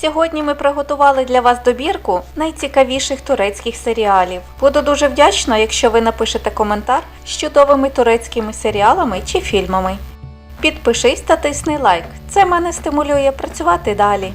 Сьогодні ми приготували для вас добірку найцікавіших турецьких серіалів. Буду дуже вдячна, якщо ви напишете коментар з чудовими турецькими серіалами чи фільмами. Підпишись та тисни лайк. Це мене стимулює працювати далі.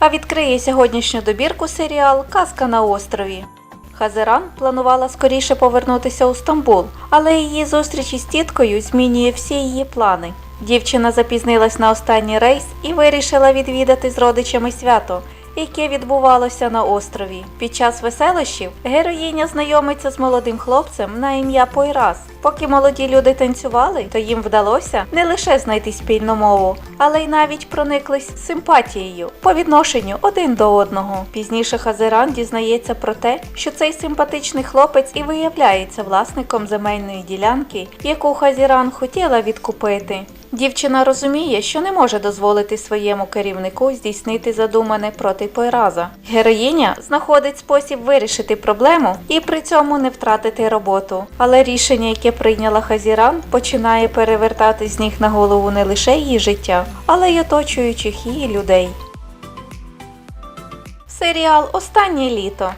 А відкриє сьогоднішню добірку серіал Казка на острові. Хазеран планувала скоріше повернутися у Стамбул, але її зустріч із тіткою змінює всі її плани. Дівчина запізнилась на останній рейс і вирішила відвідати з родичами свято, яке відбувалося на острові. Під час веселощів героїня знайомиться з молодим хлопцем на ім'я Пойрас. Поки молоді люди танцювали, то їм вдалося не лише знайти спільну мову, але й навіть прониклись симпатією по відношенню один до одного. Пізніше Хазеран дізнається про те, що цей симпатичний хлопець і виявляється власником земельної ділянки, яку Хазіран хотіла відкупити. Дівчина розуміє, що не може дозволити своєму керівнику здійснити задумане проти Пойраза. Героїня знаходить спосіб вирішити проблему і при цьому не втратити роботу. Але рішення, яке прийняла Хазіран, починає перевертати з ніг на голову не лише її життя, але й оточуючих її людей. Серіал Останнє літо.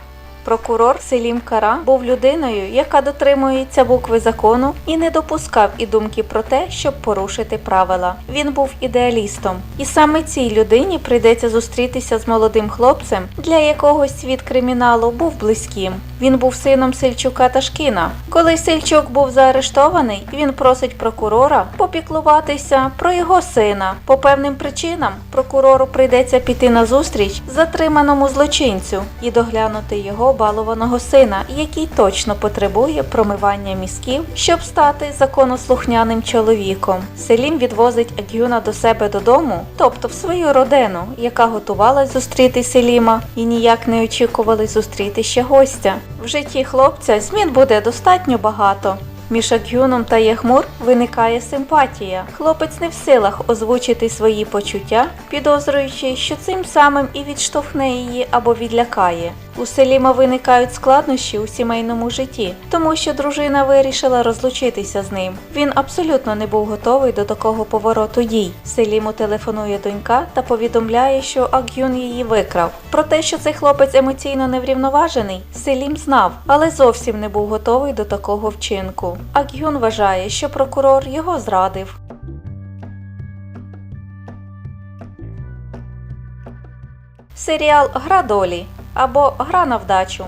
Прокурор Селім Кара був людиною, яка дотримується букви закону і не допускав і думки про те, щоб порушити правила. Він був ідеалістом, і саме цій людині прийдеться зустрітися з молодим хлопцем, для якого світ криміналу був близьким. Він був сином Сельчука Ташкіна. Коли Сельчук був заарештований, він просить прокурора попіклуватися про його сина. По певним причинам прокурору прийдеться піти на зустріч затриманому злочинцю і доглянути його балованого сина, який точно потребує промивання мізків, щоб стати законослухняним чоловіком. Селім відвозить Агюна до себе додому, тобто в свою родину, яка готувалась зустріти Селіма і ніяк не очікували зустріти ще гостя. В житті хлопця змін буде достатньо багато. Між Агюном та Ягмур виникає симпатія. Хлопець не в силах озвучити свої почуття, підозрюючи, що цим самим і відштовхне її або відлякає. У Селіма виникають складнощі у сімейному житті, тому що дружина вирішила розлучитися з ним. Він абсолютно не був готовий до такого повороту дій. Селіму телефонує донька та повідомляє, що Агюн її викрав. Про те, що цей хлопець емоційно неврівноважений, Селім знав, але зовсім не був готовий до такого вчинку. Агюн вважає, що прокурор його зрадив. Серіал Гра долі або Гра на вдачу.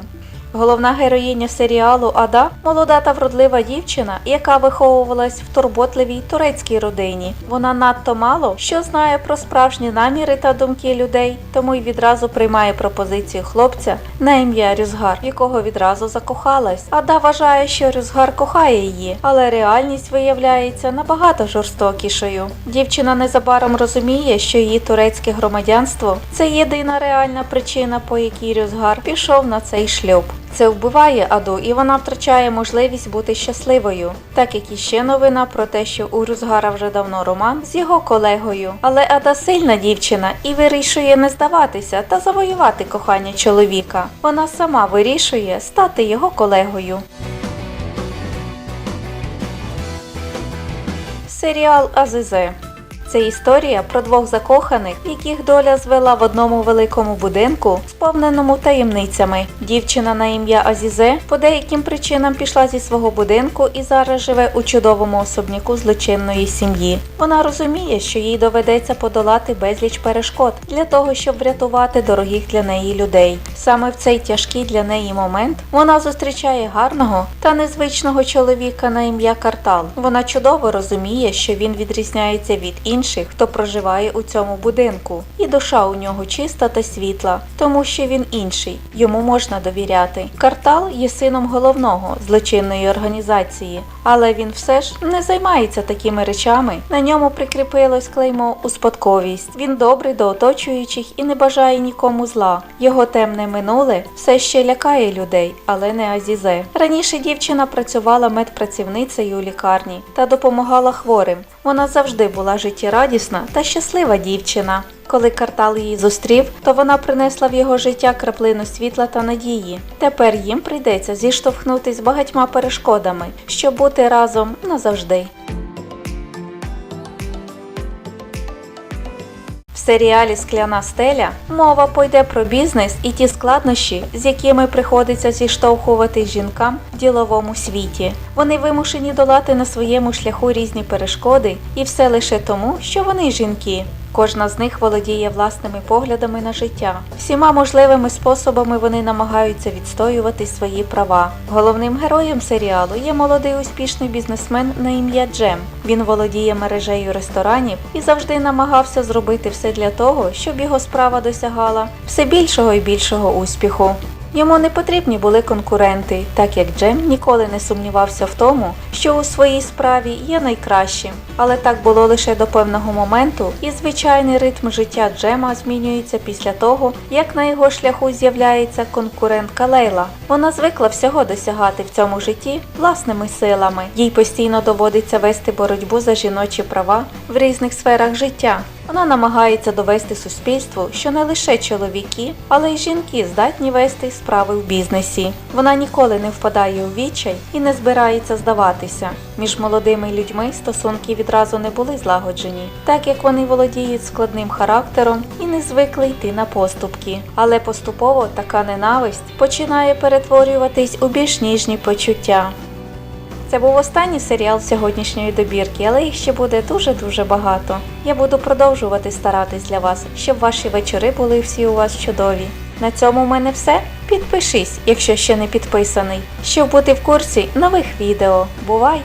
Головна героїня серіалу Ада молода та вродлива дівчина, яка виховувалась в турботливій турецькій родині. Вона надто мало що знає про справжні наміри та думки людей, тому й відразу приймає пропозицію хлопця на ім'я Рюзгар, якого відразу закохалась. Ада вважає, що Рюзгар кохає її, але реальність виявляється набагато жорстокішою. Дівчина незабаром розуміє, що її турецьке громадянство це єдина реальна причина, по якій Рюзгар пішов на цей шлюб. Це вбиває Аду, і вона втрачає можливість бути щасливою, так як іще новина про те, що у Рюзгара вже давно роман з його колегою. Але Ада сильна дівчина і вирішує не здаватися та завоювати кохання чоловіка. Вона сама вирішує стати його колегою. Серіал Азизе. Це історія про двох закоханих, яких доля звела в одному великому будинку, сповненому таємницями. Дівчина на ім'я Азізе по деяким причинам пішла зі свого будинку і зараз живе у чудовому особняку злочинної сім'ї. Вона розуміє, що їй доведеться подолати безліч перешкод для того, щоб врятувати дорогих для неї людей. Саме в цей тяжкий для неї момент вона зустрічає гарного та незвичного чоловіка на ім'я Картал. Вона чудово розуміє, що він відрізняється від інших, хто проживає у цьому будинку, і душа у нього чиста та світла, тому що він інший, йому можна довіряти. Картал є сином головного злочинної організації, але він все ж не займається такими речами. На ньому прикріпилось клеймо у спадковість. Він добрий до оточуючих і не бажає нікому зла. Його темне минуле все ще лякає людей, але не Азізе. Раніше дівчина працювала медпрацівницею у лікарні та допомагала хворим. Вона завжди була життєрадісна та щаслива дівчина. Коли картал її зустрів, то вона принесла в його життя краплину світла та надії. Тепер їм прийдеться зіштовхнутись з багатьма перешкодами, щоб бути разом назавжди. Серіалі Скляна стеля мова пойде про бізнес і ті складнощі, з якими приходиться зіштовхувати жінкам в діловому світі. Вони вимушені долати на своєму шляху різні перешкоди, і все лише тому, що вони жінки. Кожна з них володіє власними поглядами на життя. Всіма можливими способами вони намагаються відстоювати свої права. Головним героєм серіалу є молодий успішний бізнесмен на ім'я Джем. Він володіє мережею ресторанів і завжди намагався зробити все для того, щоб його справа досягала все більшого і більшого успіху. Йому не потрібні були конкуренти, так як Джем ніколи не сумнівався в тому, що у своїй справі є найкращим. Але так було лише до певного моменту, і звичайний ритм життя Джема змінюється після того, як на його шляху з'являється конкурентка Лейла. Вона звикла всього досягати в цьому житті власними силами. Їй постійно доводиться вести боротьбу за жіночі права в різних сферах життя. Вона намагається довести суспільству, що не лише чоловіки, але й жінки здатні вести справи в бізнесі. Вона ніколи не впадає у відчай і не збирається здаватися. Між молодими людьми стосунки відразу не були злагоджені, так як вони володіють складним характером і не звикли йти на поступки. Але поступово така ненависть починає перетворюватись у більш ніжні почуття. Це був останній серіал сьогоднішньої добірки, але їх ще буде дуже-дуже багато. Я буду продовжувати старатись для вас, щоб ваші вечори були всі у вас чудові. На цьому в мене все. Підпишись, якщо ще не підписаний, щоб бути в курсі нових відео. Бувай!